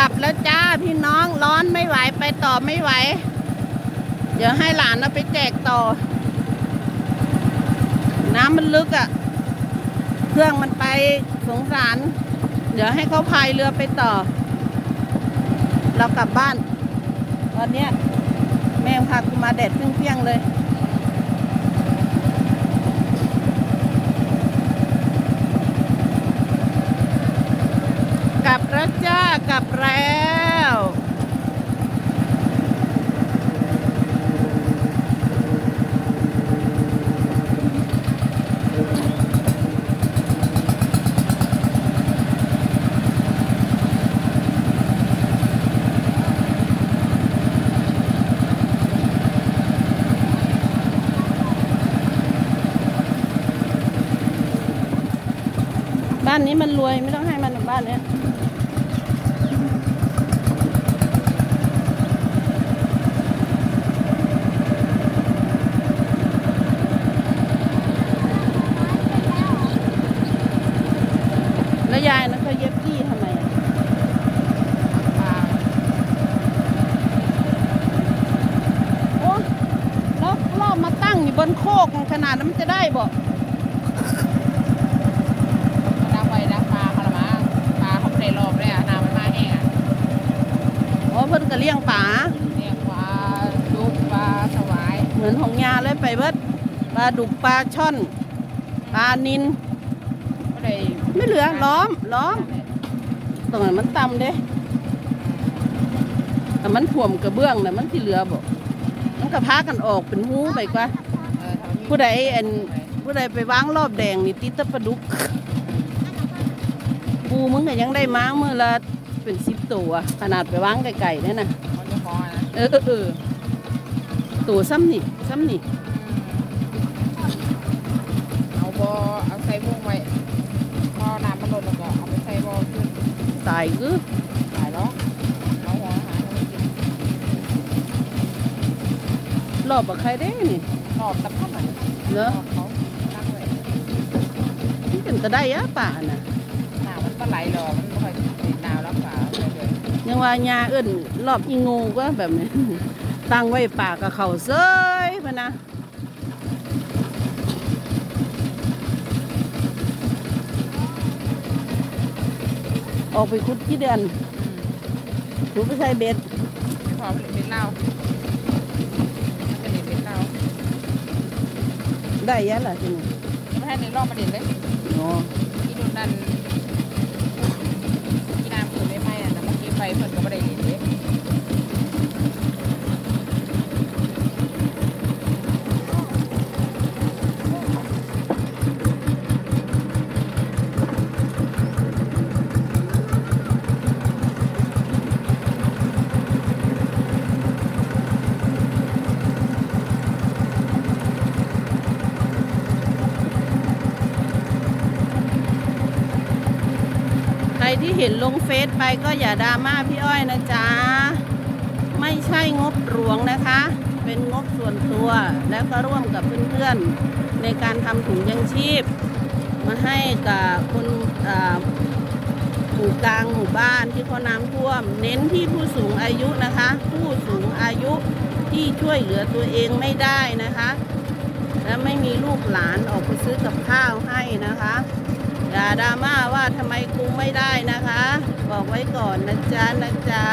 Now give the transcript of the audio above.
กลับแล้วจ้าพี่น้องร้อนไม่ไหวไปต่อไม่ไหว เดี๋ยวให้หลานเอาไปแจกต่อ น้ำมันลึกอะ่ะ เครื่องมันไปสงสาร เดี๋ยวให้เขาพายเรือไปต่อ เรากลับบ้าน ตอนเนี้ยแม่งพากูมาแดดเปรี้ยงๆเลย กลับแล้วจ้ากลับแล้วบ้านนี้มันรวยไม่ต้องให้มันบ้านเนี้ย แล้วยายนะเขาเย็บกี้ทำไมอะโอ้แล้วรอบมาตั้งอยู่บนโคกข นาดนั้นมันจะได้บ่น้ำไว้น้ำปลาเขาละมั้งปลาเขาไม่ได้รอบเลยอะน้ำมันมาแห้งอะโอ้เพิ่นก็เลี้ยงป่าเรียกปลาดุกปลาสวาย เหมือนของยาเลยไปเบิดปลาดุกปลาช่อนปลานินก็ได้ไม่เหลือล้อมล้อมตรงนั้นมันต่ำเด้แต่มันถ่วมกระเบื้องน่ะมันที่เหลือบ่มันก็พากันออกเป็นหูไปกว่าเออทำ ผู้ใดอันผู้ใดไปวางรอบแดงนี่ติดแตะปลาดุกปูมึงก็ยังได้ม้ามือละเป็นสิบตัว ขนาดไปวางไก่ๆเนี่ยนะมันจะคอนะเออเออเออตัวซ้ำนี่ซ้ำนี่เอาบอเอาใส่พวกไว้พอน้ำมันลดแล้วก็เอาไปใส่บอขึ้นตายคือตายแล้วเอาหัวอาหารให้กินรอบกับใครได้นี่รอบตะพันอะ เนอะรอบเขาตั้งไว้มันเป็นตะได้ยะป่าน่ะน้ำมันก็ไหลหรอกมันไม่ค่อยติดน้ำรักษาเลยเลยยังว่ายาเอิ้นรอบอีงูก็แบบนี้ตั้งไว้ป่ากับเขาเซยพะนะออกไปคุดกี่เดือนคุดไปใส่เบ็ด พอผลิตเป็นเหล้าผลิตเป็นเหล้า ได้ยะล่ะทีนี้ไม่ให้ในรอบมาเด่นเลย อ๋อ ที่นู่นนั่นที่น้ำคือไม่ไหม้อะแต่เมื่อกี้ไปเพิ่นก็ไม่ได้เห็นเลย ใคร ที่เห็นลงเฟซไปก็อย่าดราม่าพี่อ้อยนะจ๊ะ ไม่ใช่งบหลวงนะคะ เป็นงบส่วนตัวแล้วก็ร่วมกับเพื่อนๆ ในการทำถุงยังชีพ มาให้กับคนหมู่กลางหมู่บ้านที่เขาน้ำท่วม เน้นที่ผู้สูงอายุนะคะ ผู้สูงอายุที่ช่วยเหลือตัวเองไม่ได้นะคะ และไม่มีลูกหลานออกไปซื้อกับข้าวให้นะคะ อย่าดราม่าว่าทำไมกูไม่ได้นะคะ บอกไว้ก่อนนะจ๊ะนะจ๊ะ